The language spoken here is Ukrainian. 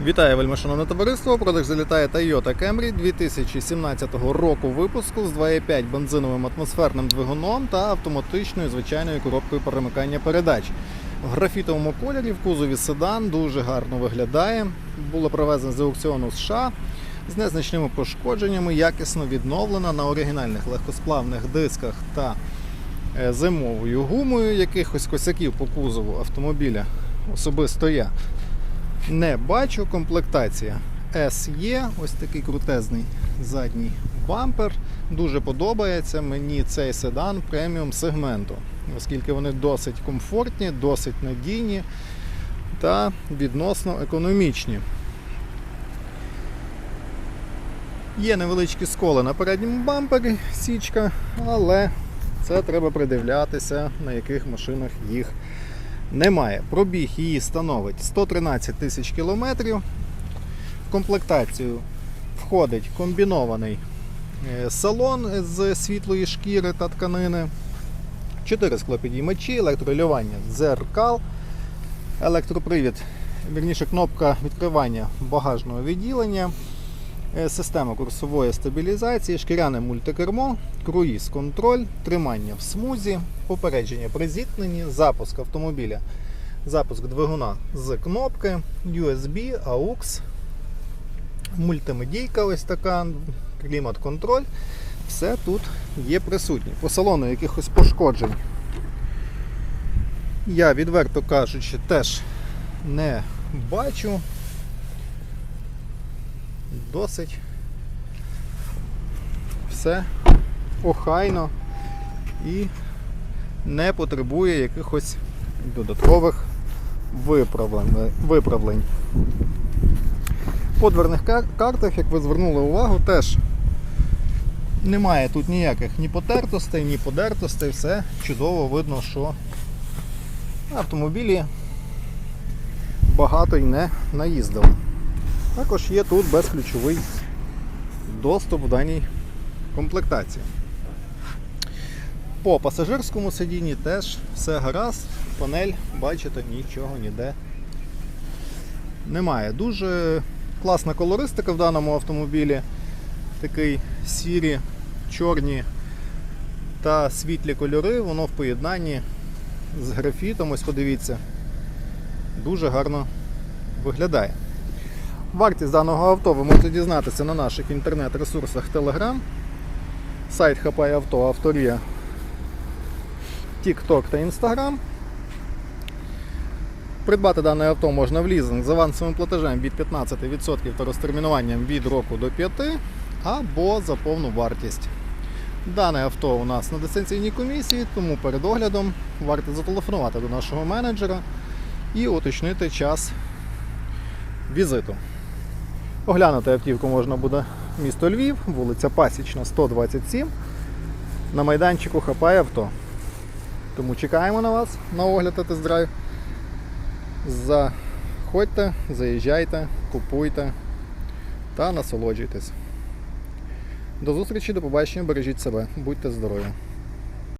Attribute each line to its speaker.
Speaker 1: Вітаю, вельмишановне товариство. Продаж залітає Toyota Camry 2017 року випуску з 2.5 бензиновим атмосферним двигуном та автоматичною звичайною коробкою перемикання передач. В графітовому кольорі в кузові седан дуже гарно виглядає. Було привезено з аукціону США з незначними пошкодженнями, якісно відновлена на оригінальних легкосплавних дисках та е, зимовою гумою. Якихось косяків по кузову автомобіля особисто я не бачу. Комплектація SE, ось такий крутезний задній бампер. Дуже подобається мені цей седан преміум сегменту, оскільки вони досить комфортні, досить надійні та відносно економічні. Є невеличкі сколи на передньому бампері, січка, але це треба придивлятися, на яких машинах їх немає. Пробіг її становить 113 тисяч кілометрів. В комплектацію входить комбінований е, салон з світлої шкіри та тканини, 4 склопідіймачі, електролювання дзеркал, електропривід, вірніше кнопка відкривання багажного відділення, система курсової стабілізації, шкіряне мультикермо, круїз контроль, тримання в смузі, попередження при зіткненні, запуск автомобіля, запуск двигуна з кнопки, USB, AUX, мультимедійка ось така, клімат-контроль. Все тут є присутнє. По салону якихось пошкоджень. Я, відверто кажучи, теж не бачу. Досить все охайно і не потребує якихось додаткових виправлень. По дверних картах, як ви звернули увагу, теж немає тут ніяких ні потертостей, ні подертостей, все чудово видно, що автомобілі багато й не наїздили. Також є тут безключовий доступ в даній комплектації. По пасажирському сидінні теж все гаразд, панель, бачите, нічого ніде немає. Дуже класна колористика в даному автомобілі. Такий сірі, чорні та світлі кольори, воно в поєднанні з графітом, ось подивіться, дуже гарно виглядає. Вартість даного авто ви можете дізнатися на наших інтернет-ресурсах Telegram, сайт Хапай Авто, Авторія, TikTok та Instagram. Придбати дане авто можна в лізинг з авансовим платежем від 15% та розтермінуванням від року до 5 або за повну вартість. Дане авто у нас на дистанційній комісії, тому перед оглядом варто зателефонувати до нашого менеджера і уточнити час візиту. Оглянути автівку можна буде місто Львів, вулиця Пасічна, 127 на майданчику Хапай авто. Тому чекаємо на вас на огляд та тест-драйв. Заходьте, заїжджайте, купуйте та насолоджуйтесь. До зустрічі, до побачення, бережіть себе, будьте здорові!